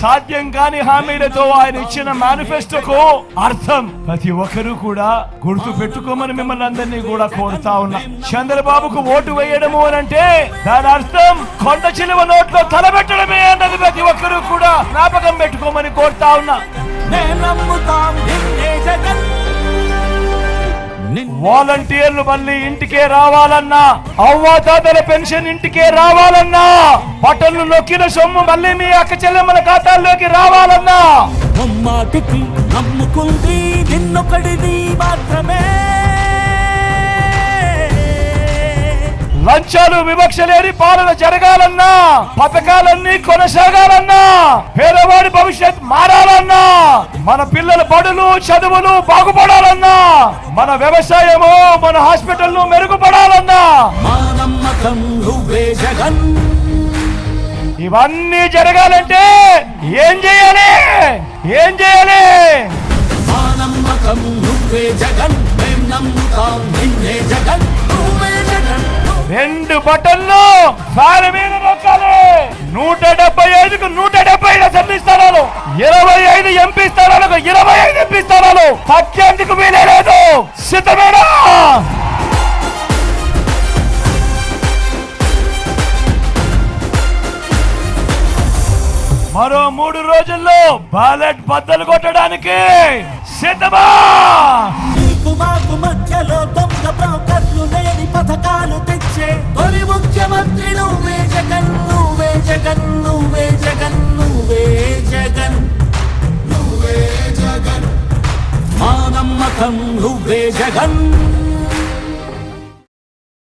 సాధ్యం కాని హామీలతో ఆయన ఇచ్చిన మేనిఫెస్టోకు అర్థం. ప్రతి ఒక్కరూ కూడా గుర్తు పెట్టుకోమని మిమ్మల్ని అందరినీ కూడా కోరుతా ఉన్నా. చంద్రబాబుకు ఓటు వేయడము అని అంటే దాని అర్థం కొండ చిలువ నోట్లో తలబెట్టడమే అన్నది ప్రతి ఒక్కరూ కూడా జ్ఞాపకం పెట్టుకోమని కోరుతా ఉన్నా. నేను నమ్ముతాం జగన్. వాలంటీర్లు మళ్ళీ ఇంటికే రావాలన్నా అవ్వాతాతల పెన్షన్ ఇంటికే రావాలన్నా బటన్లు నొక్కిన సొమ్ము మళ్ళీ మీ అక్క చెల్లెమ్మల ఖాతాల్లోకి రావాలన్నా. ముమ్మాటికి నమ్ముకుంది నిన్నొకడిది మాత్రమే. లంచాలు వివక్ష లేని పాలన జరగాలన్నా పథకాలన్నీ కొనసాగాలన్నా పేదవాడి భవిష్యత్ మారాలన్నా మన పిల్లల బడులు చదువులు బాగుపడాలన్నా మన వ్యవసాయము మన హాస్పిటల్ మెరుగుపడాలన్నా. ఇవన్నీ జరగాలంటే ఏం చేయాలి? ఏం చేయాలి? మా నమ్మకం నువ్వే జగన్ మేం నమ్ముతాం నిన్నే జగన్ నువ్వే జగన్ రెండు బటన్లు ఫ్యాన్ మీద నొక్కాలి. నూట డెబ్బై ఐదుకు నూట డెబ్బై ఐదు అసెంబ్లీ స్థానాలు ఇరవై ఐదు ఎంపీ స్థానాలకు ఇరవై ఐదు ఎంపీ స్థానాలు తగ్గేందుకు వీలే లేదు. సిద్ధమేనా? మరో మూడు రోజుల్లో బ్యాలెట్ బద్దలు కొట్టడానికి సిద్ధమా? మాకు మధ్యలో దొంగ బ్రోకర్లు లేని పథకాలు తెచ్చే తొలి ముఖ్యమంత్రి నువ్వే నువ్వే జగన్. నాథం నువ్వే జగన్.